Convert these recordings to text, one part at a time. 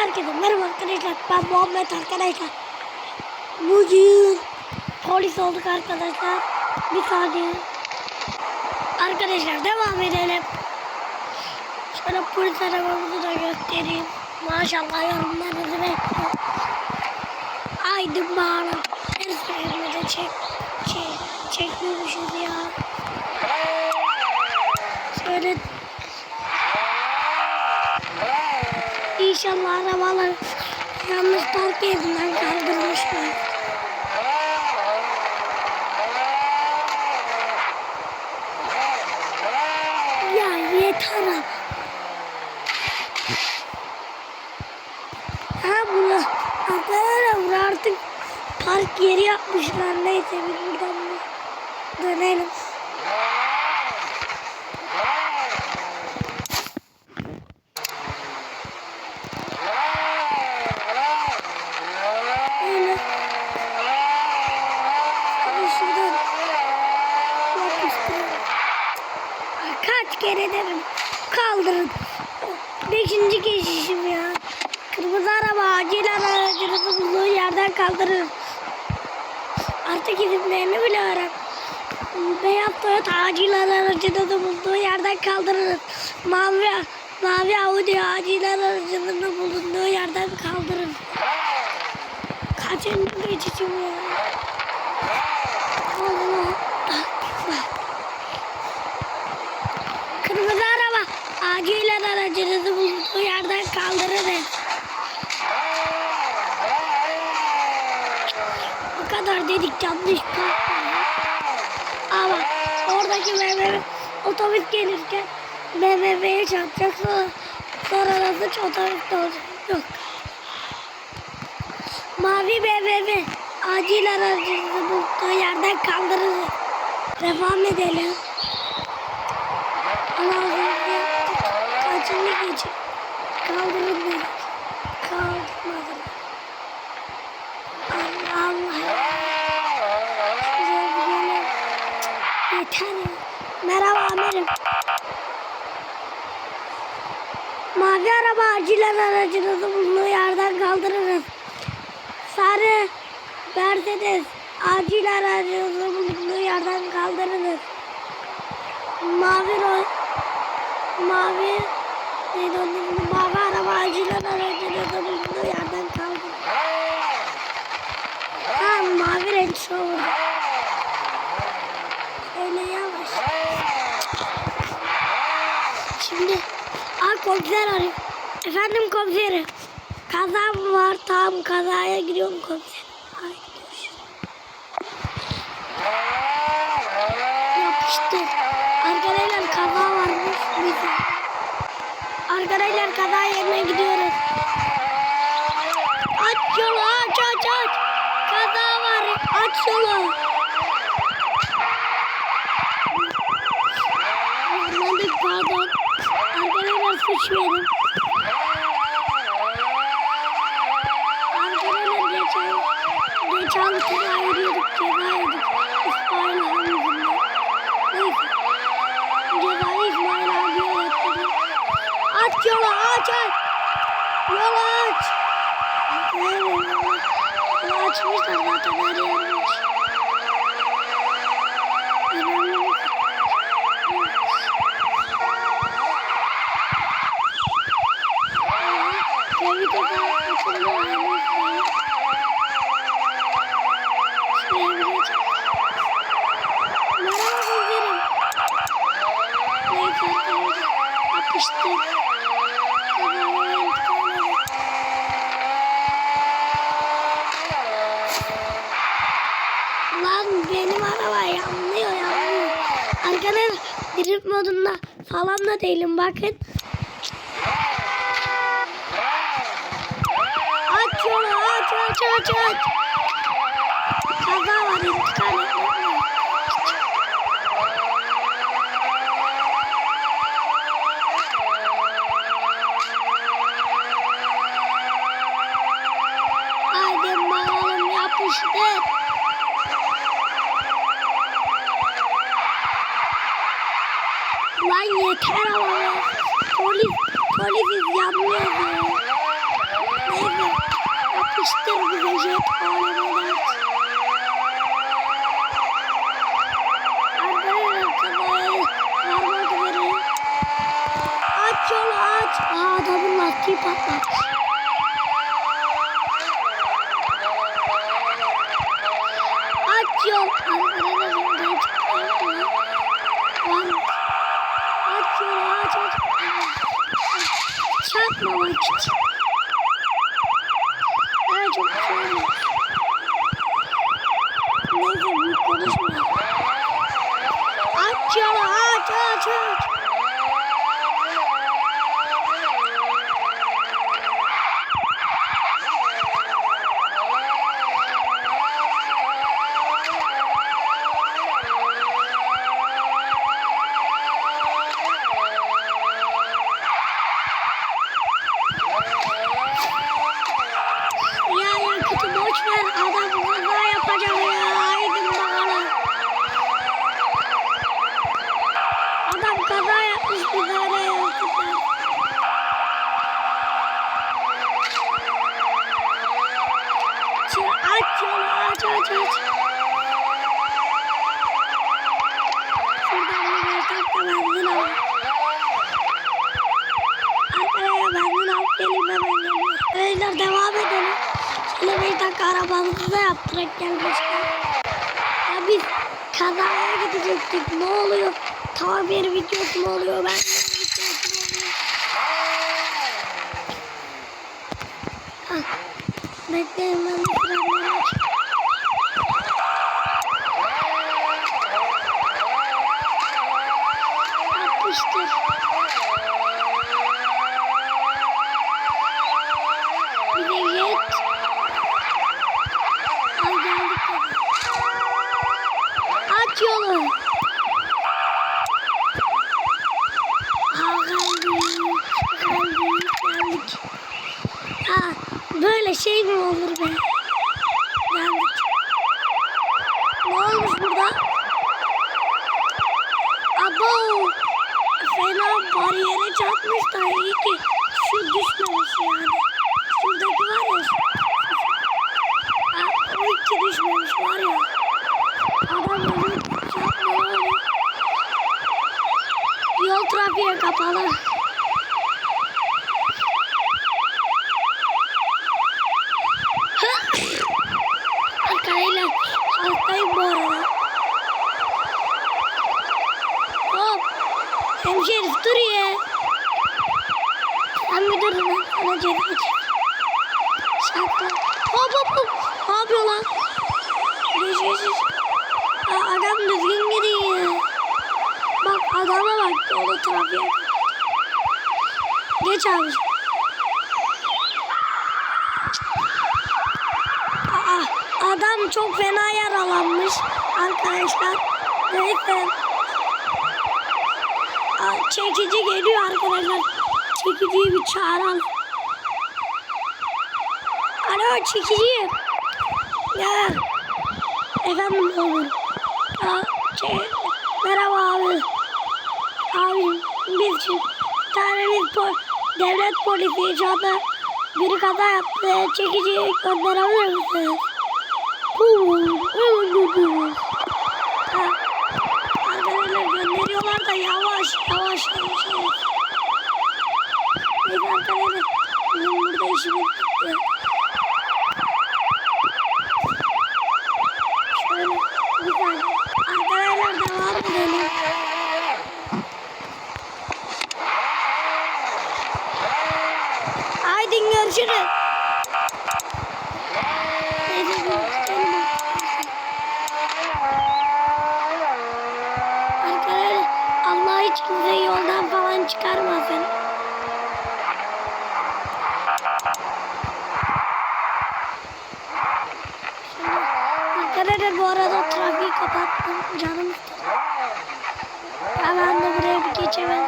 Herkese merhaba arkadaşlar. Ben Muhammed arkadaşlar. Bugün polis olduk arkadaşlar. Bir saniye. Arkadaşlar devam edelim. Şöyle polis arabamızı da göstereyim. Maşallah yorumlarınızı bekliyorum. Haydi bağırın. Her seferinde çek, çek, çekmiyormuşuz ya. Şöyle İnşallah arabalar yanlış park yerinden kaldırmışlar. Ya yeter. Ha bunu arkadaşlar artık park yeri yapmışlar. Neyse biz buradan bir dönelim. Öyle. Hadi şuradan yapıştıralım. Ay, Kaç kere derim. Kaldırın. Beşinci geçişim ya. Kırmızı araba acilen aracınızı bulduğu yerden kaldırın. Artık isimlerini bile öğren. Beyaz Toyota acilen aracınızı bulduğu yerden kaldırın. Mavi, mavi Audi acilen aracınızı bulunduğu yerden kaldırın. Kaçıncı geçişim ya? Allah. Kırmızı araba acilen aracınızı bulunduğu yerden kaldırın. Bu kadar dedik yanlış ya. Ama oradaki BMW otobüs gelirken BMW'ye çarpacak sonra, sonra da suç otobüste olacak. Yok. Mavi BMW acil aracınızı bulduğu yerden kaldırın. Devam edelim. Allah'ım kaçıncı gece kaldırın dedik. Kaldırmadılar. Allah Allah. Güzel bir yemek. Yeter ya. Merhaba amirim. Mavi araba acilen aracınızı bulunduğu yerden kaldırırız. Sarı Mercedes acil aracınızı bulunduğu yerden kaldırınız. Mavi ro mavi neydi onun mavi araba acilen aracınızı bulunduğu yerden kaldırın. Ha mavi renk Rover. Öyle yavaş. Şimdi Aa komiser arıyor. Efendim komiserim. Kaza mı var? Tamam kazaya giriyorum komiserim. Ay. Yapıştır. Arkadaşlar kaza varmış bize. Arkadaşlar kaza yerine gidiyoruz. Aç yolu aç aç aç. Kaza var. Aç yolu. Verin. Arkadaşlar geçen geçen ceza yürüyorduk ceza yedik. İsmail yüzünden. Neyse. Cezayı İsmail abiye yatırdım. Aç yolu aç aç. Yolu aç. Yolu açmışlar zaten her yermiş. Bakın. Aç aç aç aç aç. Polis, polisiz yanmıyordu. Neyse, yapıştır bize jet arabadan. Arkadaşlar kafayı parmak verin. Aç yolu aç. Aa adamın lastiği patlamış. Thank you. Şimdi aç yolu aç aç aç. Şuradan bir beş dakika benzin al. Arkaya benzin al geleyim hemen geliyorum. Beyler devam edelim. Şöyle beş dakika arabamızı da yaptırak gelmişler. Ya biz kazaya gidecektik. Ne oluyor? Tamir videosu mu oluyor? Ben de? Ah, Bekleyin ben de frenleri aç. Yapmıştır. Bir de yet. Ay geldik. Aç yolu. Aa geldik. Geldik. Geldik. Ha böyle şey mi olur be? Geldik. Ne olmuş burada? Abo. Fena bariyere çarpmış da iyi ki şu düşmemiş yani. Şuradaki var ya. Ha, o iki düşmemiş var ya. Adam öyle çarpmıyor. Yol trafiğe kapalı. Arkayla hastayım bu arada. Hop. Hemşerim dur ya. Sen bir dur lan. Sana çek. Şartla. Hop hop hop. Ne yapıyor lan? Geç adam düzgün gidiyor. Bak adama bak. Da trafiğe. Abi. Aa, adam çok fena yaralanmış arkadaşlar. Neyse. Çekici geliyor arkadaşlar. Çekiciyi bir çağıralım. Alo çekici. Ya. Efendim oğlum. Aa, merhaba abi. Abi biz bir tane bir devlet polisi anda biri kaza yaptı. Çekici gönderebilir misiniz? Arkadaşlar gönderiyorlar da yavaş yavaş yavaş. yavaş. Neyse arkadaşlar bizim burada işimiz bitti. Şöyle bir saniye. Arkadaşlar devam edelim. Haydi görüşürüz. Neyse, görüşelim. Arkadaşlar Kimseyi yoldan falan çıkarmasın. Arkadaşlar bu arada trafiği kapattım. Canım ben de buraya bir geçemem.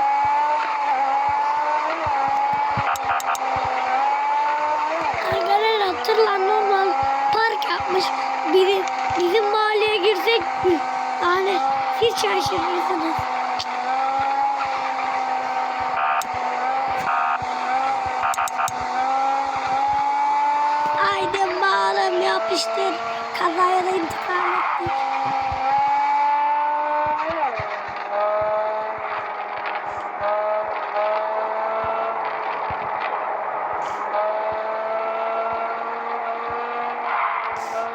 Arkadaşlar hatırla normal park yapmış. Biri, bizim mahalleye girsek yani hiç şaşırırsınız. Haydi bakalım yap bitmiştir. Kazaya da intikam ettik.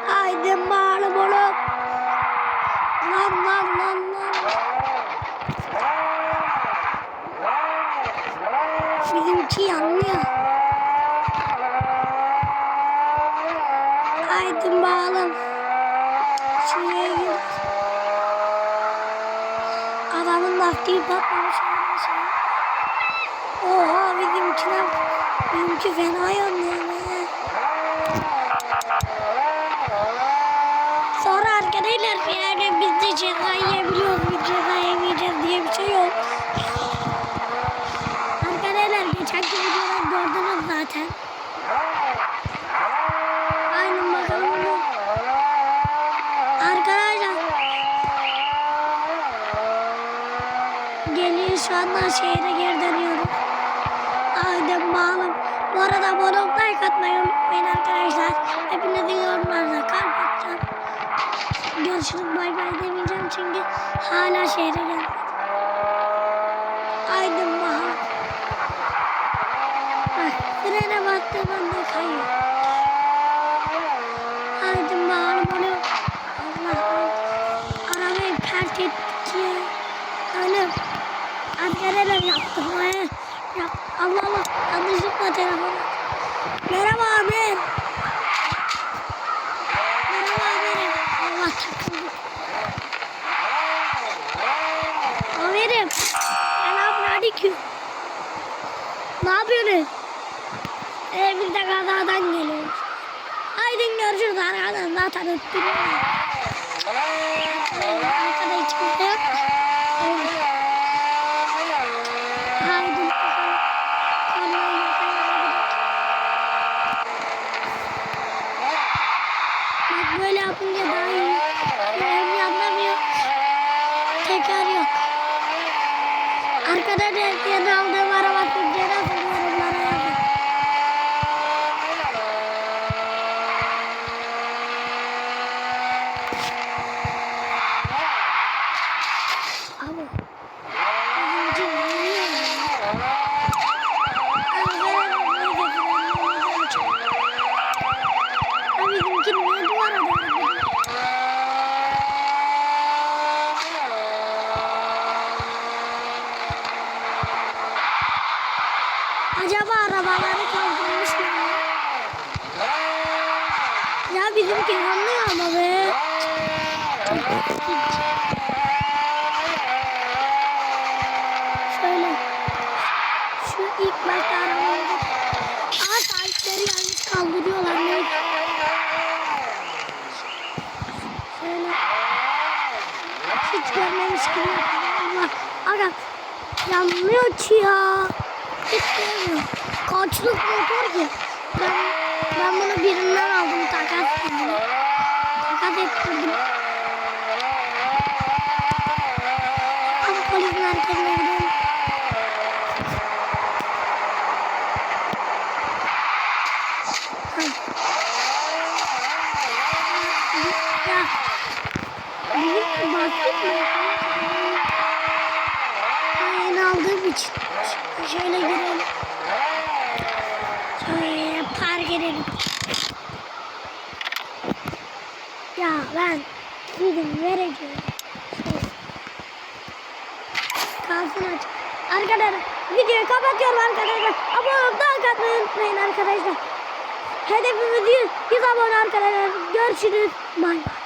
Haydi malum oğlum. Lan lan lan lan. Bizimki yanlıyor. Haydi malum. Şuraya. Adamın lastiği patlamış. şey. Oha bizimkine bizimki fena yanlıyor. ne? Sonra arkadaşlar yani biz de ceza yiyebiliyoruz, biz ceza yemeyeceğiz diye bir şey yok. Arkadaşlar geçenki videoda gördünüz zaten. Aynen bakalım. bunu. Arkadaşlar geliyor şu anda şehre geri dönüyorum. Aynen bağlam. Bu arada abone like atmayı unutmayın arkadaşlar. Hepinizin yorumlarına kalp atacağım. Görüşürüz bay bay demeyeceğim çünkü hala şehre gelmedim. Aydın Bahar. Bak frene bastığım anda kayıyor. Aydın Bahar bunu Allah arabayı pert ya. Annem Ankara'da yaptım Yap. Allah Allah yanlışlıkla telefonu. Merhaba abi. Merhaba amirim. Allah takıldı. Amirim. Selamünaleyküm. Ne yapıyorsun? Ee, biz de kazadan geliyoruz. Haydi görüşürüz arkadan zaten öttürüyor. Bizimki yanlıyor ama be. Şöyle. Şu ilk başta arabayı. Aa sahipleri yanlış kaldırıyorlar. Ne? Şöyle. Hiç görmemiş gibi yapıyor. Allah. Aga. Yanmıyor ki ya. Hiç görmüyor. Kaçlık motor ki. Ben, ben bunu birinden aldım için. Şöyle girelim. Şöyle park edelim. Ya ben gidin vereceğim. Kalsın aç. Arkadaşlar videoyu kapatıyorum arkadaşlar. Abone olup like atmayı unutmayın arkadaşlar. Hedefimiz 100, 100 abone arkadaşlar. Görüşürüz. Bay.